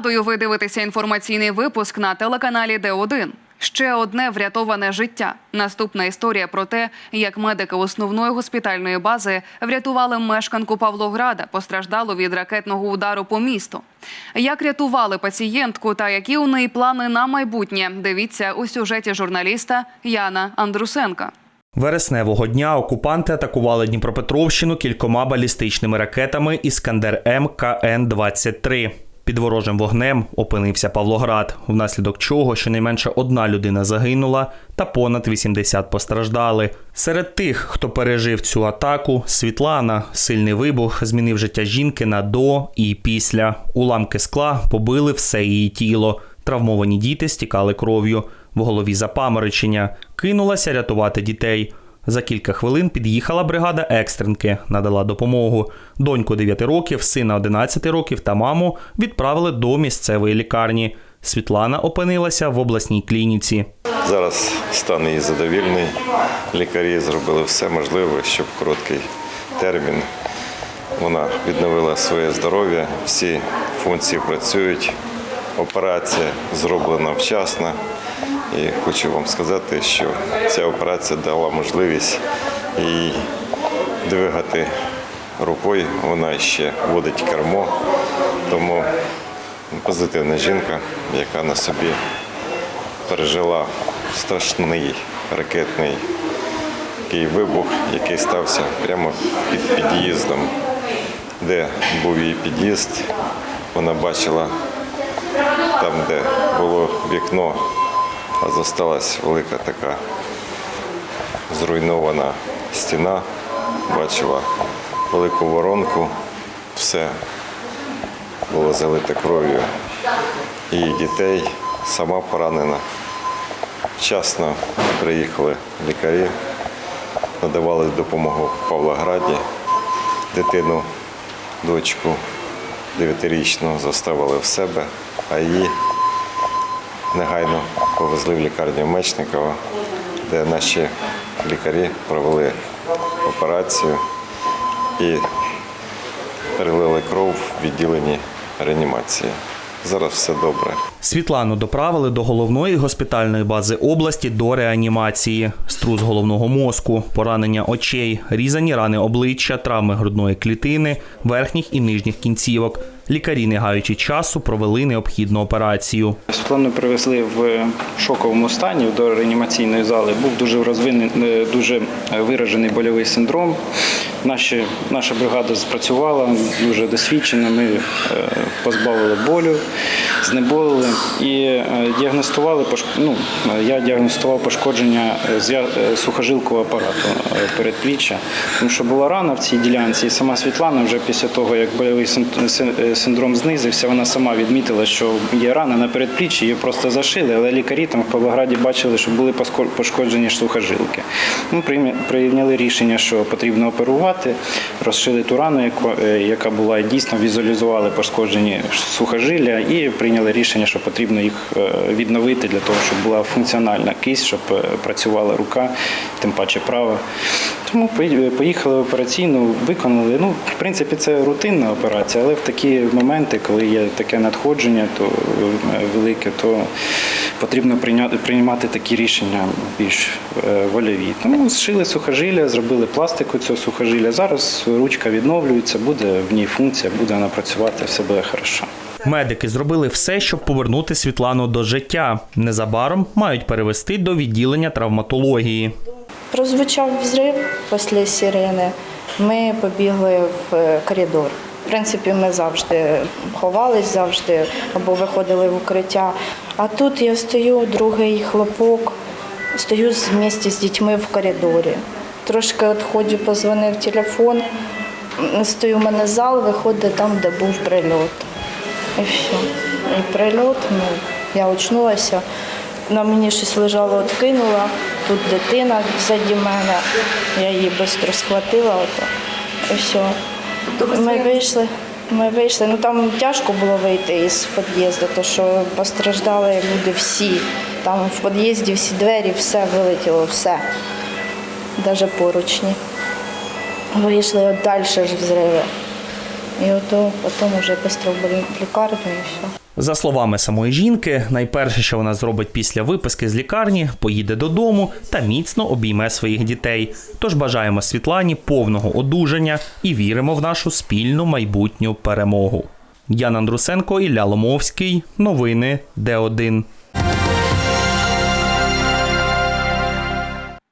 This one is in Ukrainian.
Нагадую, ви дивитеся інформаційний випуск на телеканалі Д1. Ще одне врятоване життя. Наступна історія про те, як медики основної госпітальної бази врятували мешканку Павлограда, постраждалу від ракетного удару по місту. Як рятували пацієнтку та які у неї плани на майбутнє? Дивіться у сюжеті журналіста Яна Андрусенка. Вересневого дня окупанти атакували Дніпропетровщину кількома балістичними ракетами Іскандер М КН-23. Під ворожим вогнем опинився Павлоград, внаслідок чого щонайменше одна людина загинула та понад 80 постраждали. Серед тих, хто пережив цю атаку, Світлана. Сильний вибух змінив життя жінки на до і після. Уламки скла побили все її тіло. Травмовані діти стікали кров'ю. В голові запаморочення. Кинулася рятувати дітей. За кілька хвилин під'їхала бригада екстренки, надала допомогу. Доньку 9 років, сина 11 років та маму відправили до місцевої лікарні. Світлана опинилася в обласній клініці. Зараз стан її задовільний. Лікарі зробили все можливе, щоб короткий термін вона відновила своє здоров'я. Всі функції працюють. Операція зроблена вчасно. І хочу вам сказати, що ця операція дала можливість їй двигати рукою. Вона ще водить кермо, тому позитивна жінка, яка на собі пережила страшний ракетний такий вибух, який стався прямо під під'їздом, де був її під'їзд. Вона бачила там, де було вікно, а зосталась велика така зруйнована стіна, бачила велику воронку, все було залите кров'ю її дітей, сама поранена. Вчасно приїхали лікарі, надавали допомогу в Павлограді. Дитину, дочку 9-річну заставили в себе, а її негайно повезли в лікарню Мечникова, де наші лікарі провели операцію і перелили кров в відділенні реанімації. Зараз все добре. Світлану доправили до головної госпітальної бази області до реанімації. Струс головного мозку, поранення очей, різані рани обличчя, травми грудної клітини, верхніх і нижніх кінцівок. Лікарі, не гаючи часу, провели необхідну операцію. Світлану привезли в шоковому стані до реанімаційної зали. Був дуже розвинений, дуже виражений больовий синдром. Наші, наша бригада спрацювала дуже досвідчено. Ми е, позбавили болю, знеболили і е, діагностували ну, е, я діагностував пошкодження е, сухожилкового апарату передпліччя, тому що була рана в цій ділянці. І сама Світлана вже після того, як е, синдром знизився, вона сама відмітила, що є рана на передпліччі, її просто зашили, але лікарі там в Павлограді бачили, що були пошкоджені сухожилки. Ми прийняли рішення, що потрібно оперувати, розшили ту рану, яка була і дійсно візуалізували пошкоджені сухожилля, і прийняли рішення, що потрібно їх е, відновити для того, щоб була функціональна кисть, щоб е, працювала рука, тим паче права. Тому поїхали в операційну, виконали. Ну, в принципі, це рутинна операція, але в такі моменти, коли є таке надходження, то е, велике, то потрібно приймати такі рішення більш вольові. Тому зшили сухожилля, зробили пластику цього сухожилля. Зараз ручка відновлюється, буде в ній функція, буде вона працювати, все буде хорошо. Медики зробили все, щоб повернути Світлану до життя. Незабаром мають перевести до відділення травматології. Прозвучав взрив після сирени. Ми побігли в е, коридор. В принципі, ми завжди ховались, завжди або виходили в укриття. А тут я стою, другий хлопок, стою з місті з дітьми в коридорі. Трошки відходжу, позвонив телефон. Стою в мене зал, виходить там, де був прильот. І все. І прильот, ну, я очнулася. На мені щось лежало, откинула. Тут дитина ззаді мене. Я її швидко схватила. Ото. І все. Ми вийшли. Ми вийшли. Ну там тяжко було вийти із під'їзду, тому що постраждали люди всі. Там в під'їзді всі двері, все вилетіло, все. Навіть поручні. Вийшли от далі ж взриви. І ото потім вже швидко в лікарню і все. За словами самої жінки, найперше, що вона зробить після виписки з лікарні, поїде додому та міцно обійме своїх дітей. Тож бажаємо Світлані повного одужання і віримо в нашу спільну майбутню перемогу. Ян Андрусенко, Ілля Ломовський. Новини Д1.